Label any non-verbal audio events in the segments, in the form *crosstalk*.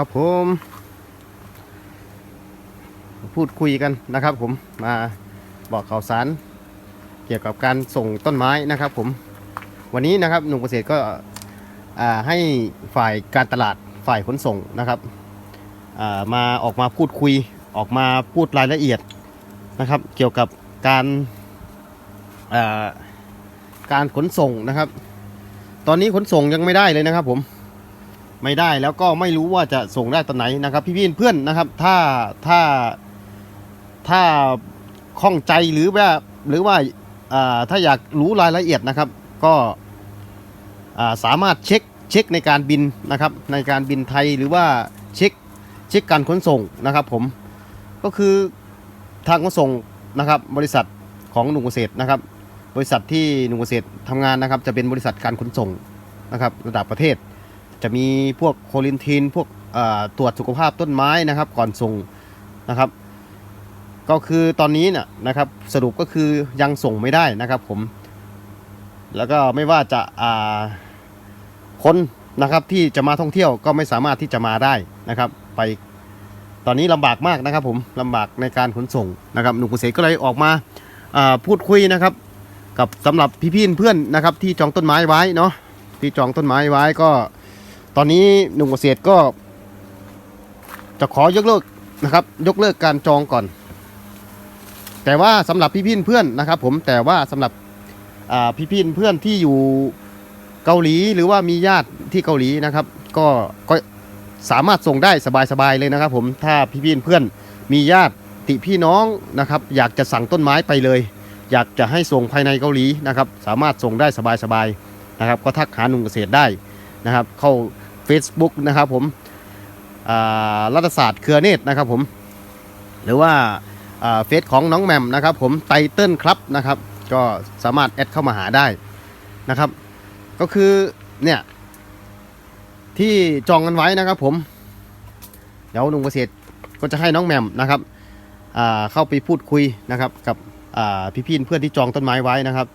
ครับผม พูดคุยกันนะครับผมมาบอกข่าวสาร เกี่ยวกับการส่งต้นไม้นะครับผม วันนี้นะครับหนุ่มเกษตรก็ให้ฝ่ายการตลาดฝ่ายขนส่งนะครับามาออกมาพูดคุยออกมาพูดรายละเอียดนะครับ เกี่ยวกับการาการขนส่งนะครับ ตอนนี้ขนส่งยังไม่ได้เลยนะครับผม ไม่ได้แล้วก็ไม่รู้ว่าจะส่งได้ตอนไหนนะครับ พี่พี่เพื่อนนะครับ ถ้าถ้าถ้าข้องใจหรือว่าหรือว่าถ้าอยากรู้รายละเอียดนะครับ ก็สามารถเช็คเช็คในการบินนะครับ ในการบินไทยหรือว่าเช็คเช็คการขนส่งนะครับ ผมก็คือทางขนส่งนะครับ บริษัทของหนุ่มเกษตรนะครับ บริษัทที่หนุ่มเกษตรทำงานนะครับ จะเป็นบริษัทการขนส่งนะครับ ระดับประเทศ จะมีพวกโคลินทีนพวกตรวจสุขภาพต้นไม้นะครับ ก่อนส่งนะครับ ก็คือตอนนี้เนี่ยนะครับสรุปก็คือยังส่งไม่ได้นะครับผม แล้วก็ไม่ว่าจะาคนนะครับที่จะมาท่องเที่ยวก็ไม่สามารถที่จะมาได้นะครับ ไปตอนนี้ลำบากมากนะครับ ผมลำบากในการขนส่งนะครับหนุ่มเกษตรก็เลยออกมาาพูดคุยนะครับ กับสำหรับพี่ๆเพื่อนนะครับ ที่จองต้นไม้ไว้เนาะที่จองต้นไม้ไว้ก็ ตอนนี้หนุ่มเกษตรก็ จะขอยกเลิกนะครับ ยกเลิกการจองก่อน แต่ว่าสำหรับพี่ๆเพื่อนนะครับ ผมแต่ว่าสำหรับอ่พี่เพื่อนที่อยู่เกาหลีหรือว่ามีญาติที่เกาหลีนะครับ ก็ก็สามารถส่งได้สบายๆเลยนะครับ ผมถ้าพี่ๆเพื่อนมีญาติติพี่น้องนะครับ อยากจะสั่งต้นไม้ไปเลย อยากจะให้ส่งภายในเกาหลีนะครับ สามารถส่งได้สบายๆนะครับ ก็ทักหาหนุ่มเกษตรได้นะครับ เข้า Facebook นะครับผมรัฐศาสตร์เครือเนตรนะครับผมหรือว่าเฟซของน้องแหมมนะครับผมไตเติ้ลครับนะครับก็สามารถแอดเข้ามาหาได้นะครับ ก็คือเนี่ยที่จองกันไว้นะครับผม เดี๋ยวนุ่มเกษตรก็จะให้น้องแหมมนะครับเข้าไปพูดคุยนะครับกับอ่พี่เพื่อนที่จองต้นไม้ไว้นะครับ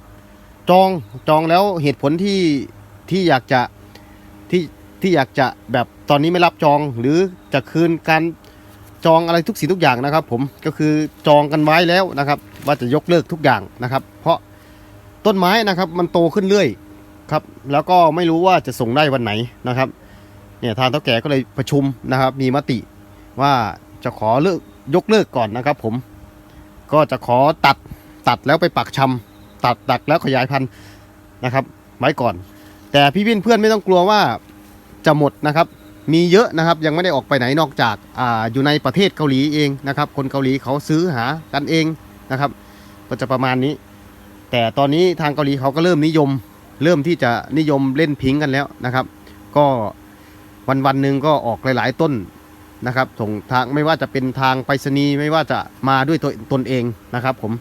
จองจองแล้วเหตุผลที่ที่อยากจะ ที่อยากจะแบบตอนนี้ไม่รับจองหรือจะคืนการจองอะไรทุกสิ่งทุกอย่างนะครับ ผมก็คือจองกันไว้แล้วนะครับ ว่าจะยกเลิกทุกอย่างนะครับ เพราะต้นไม้นะครับมันโตขึ้นเรื่อยครับแล้วก็ไม่รู้ว่าจะส่งได้วันไหนนะครับเนี่ยทางเท่าแก่ก็เลยประชุมนะครับ มีมติว่าจะขอเลิกยกเลิกก่อนนะครับ ผมก็จะขอตัดตัดแล้วไปปักชำตัดตัดแล้วขยายพันธุ์นะครับ ไว้ก่อน แต่พี่วินเพื่อนไม่ต้องกลัวว่า จะหมดนะครับ มีเยอะนะครับยังไม่ได้ออกไปไหนนอกจากอ่าอยู่ในประเทศเกาหลีเองนะครับ คนเกาหลีเขาซื้อหากันเองนะครับ ก็จะประมาณนี้ แต่ตอนนี้ทางเกาหลีเขาก็เริ่มนิยม เริ่มที่จะนิยมเล่นพิงกันแล้วนะครับ ก็วันวันหนึ่งก็ออกหลาย ๆ ต้นนะครับส่งทางไม่ว่าจะเป็นทางไปรษณีย์ไม่ว่าจะมาด้วยตัวตนเองนะครับ ผม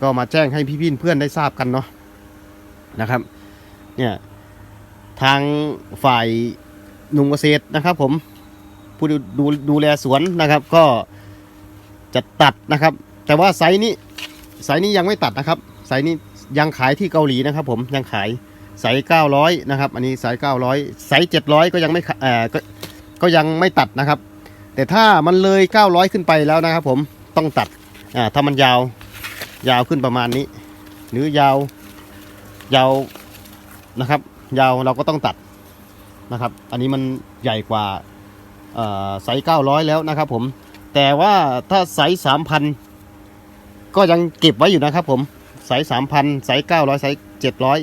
ก็มาแจ้งให้พี่ๆเพื่อนได้ทราบกันเนาะนะครับเนี่ยทางฝ่าย หนุ่มเกษตรนะครับ ผมผู้ดูดูดูแลสวนนะครับ ก็จะตัดนะครับ แต่ว่าไซส์นี้ไซส์นี้ยังไม่ตัดนะครับไซส์นี้ยังขายที่เกาหลีนะครับ ผมยังขายไซส์900นะครับ อันนี้ไซส์900ไซส์700ก็ยังไม่เอ่อก็ก็ยังไม่ตัดนะครับ แต่ถ้ามันเลย900ขึ้นไปแล้วนะครับ ผมต้องตัดอ่าถ้ามันยาวยาวขึ้นประมาณนี้ หรือยาวยาวนะครับ ยาวเราก็ต้องตัด นะครับ อันนี้มันใหญ่กว่าไซส์900 แล้วนะครับผม แต่ว่าถ้าไซส์3,000 ก็ยังเก็บไว้อยู่นะครับผม ไซส์3,000 ไซส์900 ไซส์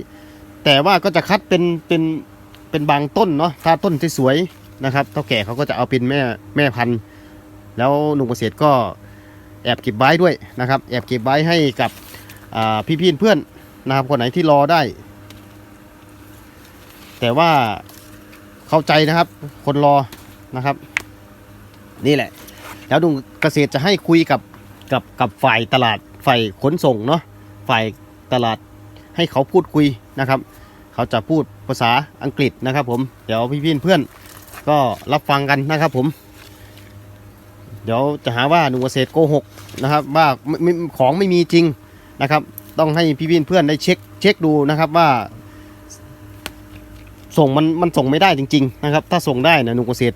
700 แต่ว่าก็จะคัดเป็นเป็นเป็นบางต้นเนาะ ถ้าต้นที่สวยนะครับเท่าแก่เขาก็จะเอาเป็นแม่แม่พันธุ์ แล้วหนุ่มเกษตรก็แอบเก็บไว้ด้วยนะครับ แอบเก็บไว้ให้กับอ่พี่เพื่อนนะครับ คนไหนที่รอได้ แต่ว่า เข้าใจนะครับ คนรอนะครับ นี่แหละ แล้วหนุ่มเกษตรจะให้คุยกับกับกับฝ่ายตลาดฝ่ายขนส่งเนาะฝ่ายตลาดให้เขาพูดคุยนะครับ เขาจะพูดภาษาอังกฤษนะครับผมเดี๋ยวพี่ๆเพื่อนก็รับฟังกันนะครับผม เดี๋ยวจะหาว่าหนุ่มเกษตรโกหกนะครับว่าของไม่มีจริงนะครับ ต้องให้พี่ๆเพื่อนได้เช็คเช็คดูนะครับว่า ส่งมันมันส่งไม่ได้จริง ๆ นะครับ ถ้าส่งได้นะหนุ่มเกษตร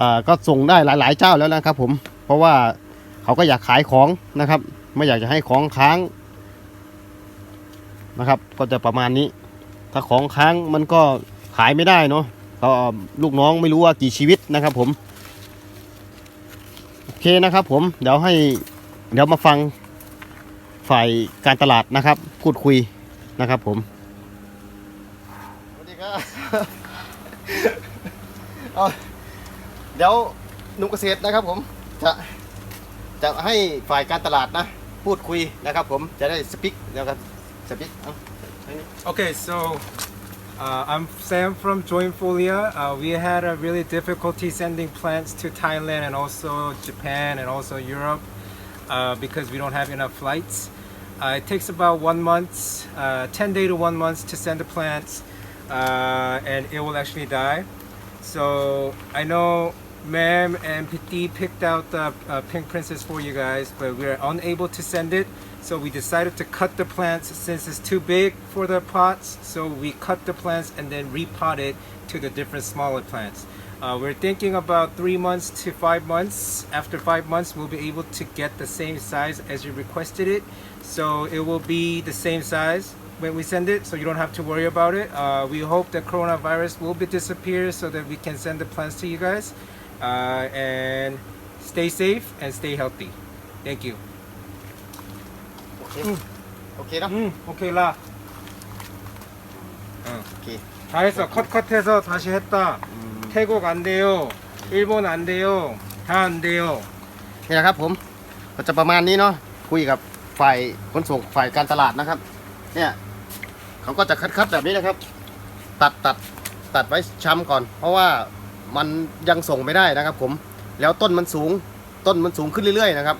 อ่าก็ส่งได้หลาย ๆ เจ้าแล้วนะครับ ผม เพราะว่าเขาก็อยากขายของนะครับ ไม่อยากจะให้ของค้างนะครับ ก็จะประมาณนี้ ถ้าของค้างมันก็ขายไม่ได้เนาะก็ลูกน้องไม่รู้ว่ากี่ชีวิตนะครับ ผมโอเคนะครับ ผมเดี๋ยวให้เดี๋ยวมาฟังฝ่ายการตลาดนะครับ พูดคุยนะครับ ผม *laughs* เอาเดี๋ยวหนุ่มเกษตรนะครับ ผมจะจะให้ฝ่ายการตลาดนะ พูดคุยนะครับ ผมจะได้สปิกนะครับสปิกเอา Okay, so uh, I'm Sam from Jointfolia. Uh, we had a really difficulty sending plants to Thailand and also Japan and also Europe uh, because we don't have enough flights. Uh, it takes about one month, uh, 10 day to one month to send the plants uh, and it will actually die. So I know Ma'am and Piti picked out the uh, pink princess for you guys, but we are unable to send it. So we decided to cut the plants since it's too big for the pots. So we cut the plants and then repot it to the different smaller plants. Uh, we're thinking about three months to five months. After five months, we'll be able to get the same size as you requested it. So it will be the same size when we send it, so you don't have to worry about it. Uh, we hope the coronavirus will be disappear so that we can send the plants to you guys. Uh, and stay safe and stay healthy. Thank you. โอเคโอเคเนาะ 응, 오케이 라. โอเค 다 했어. 컷컷해서 다시 했다. 태국 안 돼요. 일본 안 돼요. 다 안 돼요. นี่แหละครับผมก็จะประมาณนี้เนาะคุยกับฝ่ายขนส่งฝ่ายการตลาดนะครับ เนี่ย เขาก็จะคัดๆแบบนี้นะครับ ตัดตัดตัดไว้ช้ำก่อน เพราะว่ามันยังส่งไม่ได้นะครับ ผมแล้วต้นมันสูงต้นมันสูงขึ้นเรื่อยๆ นะครับ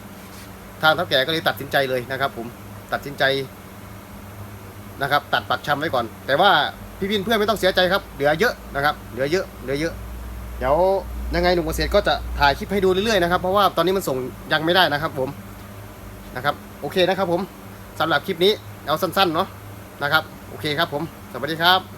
ทางท่าแก่ก็เลยตัดสินใจเลยนะครับ ผมตัดสินใจนะครับ ตัดปักช้ำไว้ก่อน แต่ว่าพี่พินเพื่อนไม่ต้องเสียใจครับ เหลือเยอะนะครับ เหลือเยอะเหลือเยอะ เดี๋ยวยังไงหนุ่มเกษตรก็จะถ่ายคลิปให้ดูเรื่อยๆนะครับ เพราะว่าตอนนี้มันส่งยังไม่ได้นะครับ ผมนะครับ โอเคนะครับ ผมสำหรับคลิปนี้เอาสั้นๆเนาะ นะครับ โอเคครับผม สวัสดีครับ